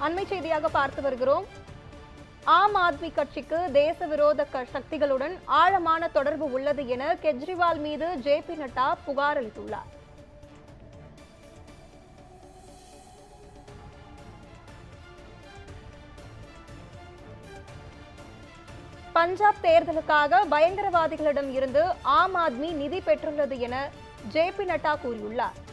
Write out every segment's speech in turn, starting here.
அண்மை செய்தியாக பார்த்து வருகிறோம். ஆம் ஆத்மி கட்சிக்கு தேச விரோத க- சக்திகளுடன் ஆழமான தொடர்பு உள்ளது என கெஜ்ரிவால் மீது ஜே பி நட்டா புகார் அளித்துள்ளார். பஞ்சாப் தேர்தலுக்காக பயங்கரவாதிகளிடம் இருந்து ஆம் ஆத்மி நிதி பெற்றுள்ளது என ஜே பி நட்டா கூறியுள்ளார்.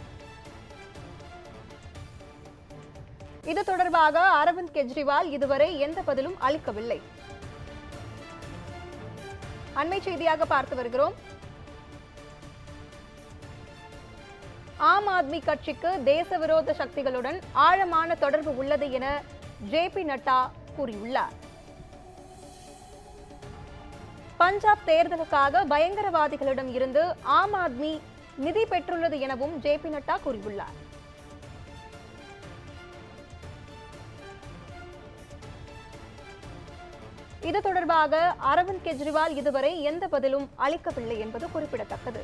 இது தொடர்பாக அரவிந்த் கெஜ்ரிவால் இதுவரை எந்த பதிலும் அளிக்கவில்லை. அண்மை செய்தியாக பார்த்து வருகிறோம். ஆம் ஆத்மி கட்சிக்கு தேச விரோத சக்திகளுடன் ஆழமான தொடர்பு உள்ளது என ஜே பி நட்டா கூறியுள்ளார். பஞ்சாப் தேர்தலுக்காக பயங்கரவாதிகளிடம் இருந்து ஆம் ஆத்மி நிதி பெற்றுள்ளது எனவும் ஜே பி நட்டா கூறியுள்ளார். இது தொடர்பாக அரவிந்த் கெஜ்ரிவால் இதுவரை எந்த பதிலும் அளிக்கவில்லை என்பது குறிப்பிடத்தக்கது.